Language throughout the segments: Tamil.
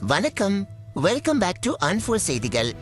வணக்கம். வெல்கம் பேக் டு அன்ஃபோர் செய்திகள்.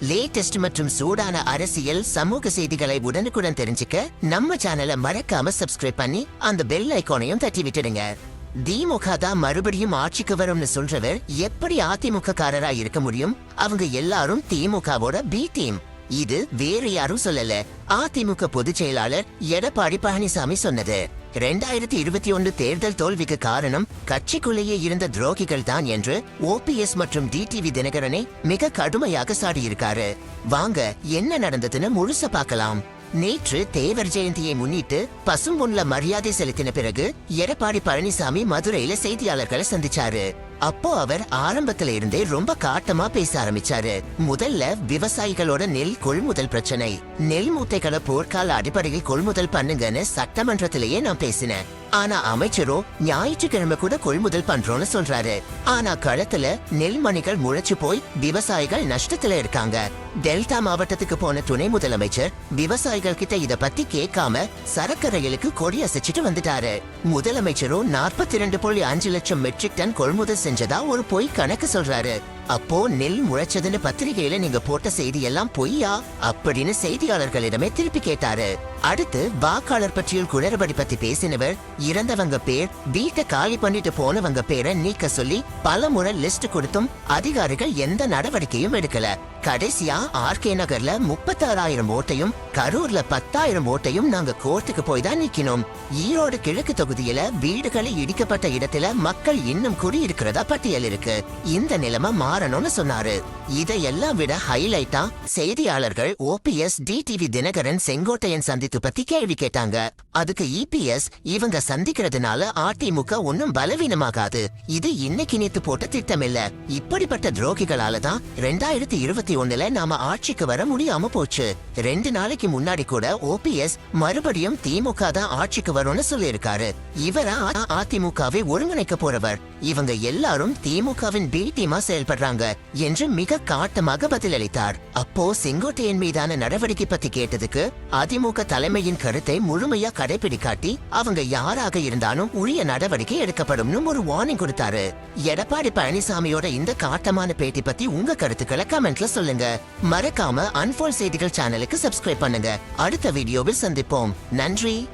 லேட்டஸ்ட் மற்றும் சூடான அரசியல் சமூக செய்திகளை உடனுக்குடன் தெரிஞ்சுக்க நம்ம சேனலை மறக்காம சப்ஸ்கிரைப் பண்ணி அந்த பெல் ஐக்கானையும் தட்டி விட்டுடுங்க. திமுக தான் மறுபடியும் ஆட்சிக்கு வரும்னு சொல்றவர் எப்படி அதிமுக காரரா இருக்க முடியும்? அவங்க எல்லாரும் திமுகவோட பி டீம் இது வேறு யாரும் சொல்லல. அதிமுக பொதுச் செயலாளர் எடப்பாடி பழனிசாமி சொன்னது. ரெண்டாயிரத்தி இருபத்தி ஒன்று தேர்தல் தோல்விக்கு காரணம் கட்சிக்குள்ளேயே இருந்த துரோகிகள் தான் என்று ஓபிஎஸ் மற்றும் டிடிவி தினகரனை மிக கடுமையாக சாடியிருக்காரு. வாங்க என்ன நடந்ததுன்னு முழுச பார்க்கலாம். நேற்று தேவர் ஜெயந்தியை முன்னிட்டு பசும்பொன்ல மரியாதை செலுத்தின பிறகு எடப்பாடி பழனிசாமி மதுரையில செய்தியாளர்களை சந்திச்சாரு. அப்போ அவர் ஆரம்பத்துல இருந்தே ரொம்ப காட்டமா பேச ஆரம்பிச்சாரு. முதல்ல விவசாயிகளோட நெல் கொள்முதல் பிரச்சனை. நெல் மூட்டைகளை போர்க்கால அடிப்படையில் கொள்முதல் பண்ணுங்கன்னு சட்டமன்றத்திலேயே நான் பேசினேன். ஆனா அமைச்சரோ ஞாயிற்றுக்கிழமை கூட கொள்முதல் பண்றோம்னு சொல்றாரு. ஆனா களத்துல நெல்மணிகள் முளைச்சு போய் விவசாயிகள் நஷ்டத்துல இருக்காங்க. டெல்டா மாவட்டத்துக்கு போன துணை முதலமைச்சர் விவசாயிகள் கிட்ட இத பத்தி கேட்காம சரக்கு ரயிலுக்கு கொடி அசைச்சிட்டு வந்துட்டாரு. முதலமைச்சரும் நாற்பத்தி ரெண்டு புள்ளி அஞ்சு லட்சம் மெட்ரிக் டன் கொள்முதல் செஞ்சதா ஒரு பொய் கணக்கு சொல்றாரு. அப்போ நெல் முளைச்சதுன்னு பத்திரிகையில நீங்க போட்ட செய்தி எல்லாம் பொய்யா? அப்படின்னு செய்தியாளர்களிடமே திருப்பி கேட்டாரு. அடுத்து வாக்காளர் பற்றியல் குளறுபடி பத்தி பேசினவர் இறந்தவங்க பேர் வீட்டை காலி பண்ணிட்டு போனவங்க பேரை நீக்க சொல்லி பல முறை லிஸ்ட் கொடுத்தும் அதிகாரிகள் எந்த நடவடிக்கையும் எடுக்கல. கடைசியா ஆர்கே நகர்ல முப்பத்தாறாயிரம் ஓட்டையும் கரூர்ல பத்தாயிரம் ஓட்டையும் நாங்க கோர்ட்டுக்கு போய் தான் நிக்கணும். ஈரோடு கிழக்கு தொகுதியில வீடுகளை இடிக்கப்பட்ட இடத்துல மக்கள் இன்னும் குடியிருக்கிறதா பட்டியல் இருக்கு. இந்த நிலைமை மாறணும்னு சொன்னாரு. இதையெல்லாம் விட ஹைலைட்டா செய்தியாளர்கள் ஓபிஎஸ் டிடிவி தினகரன் செங்கோட்டையன் சந்தித்து பத்தி கேள்வி கேட்டாங்க. அதுக்கு இபிஎஸ் இவங்க சந்திக்கிறதுனால அதிமுக ஒன்னும் பலவீனமாகாது. இது இன்னைக்கு நேத்து போட்ட திட்டம் இல்ல இப்படிப்பட்ட துரோகிகளால தான் ரெண்டாயிரத்தி இருபத்தி ஒண்ணுல நாம ஆட்சிக்கு வர முடியாம போச்சு. ரெண்டு நாளைக்கு முன்னாடி கூட ஓபிஎஸ் மறுபடியும் திமுக தான் ஆட்சிக்கு வரும்னு சொல்லியிருக்காரு. இவரா அதிமுகவை ஒருங்கிணைக்க போறவர். இவங்க எல்லாரும் திமுகவின் பி டீமா செயல்படுறாங்க என்று மிக காட்டமாக பதிலளித்தார். அப்போ செங்கோட்டையன் மீதான நடவடிக்கை பத்தி கேட்டதுக்கு அதிமுக தலைமையின் கருத்தை முழுமையா கடைபிடிக்காட்டி அவங்க யாராக இருந்தாலும் உரிய நடவடிக்கை எடுக்கப்படும்னு ஒரு வார்னிங் கொடுத்தாரு. எடப்பாடி பழனிசாமியோட இந்த காட்டமான பேட்டி பத்தி உங்க கருத்துக்களை கமெண்ட்ல சொல்லுங்க. மறக்காம அன்ஃபோல் செய்திகள் சேனலுக்கு சப்ஸ்கிரைப் பண்ணுங்க. அடுத்த வீடியோவில் சந்திப்போம். நன்றி.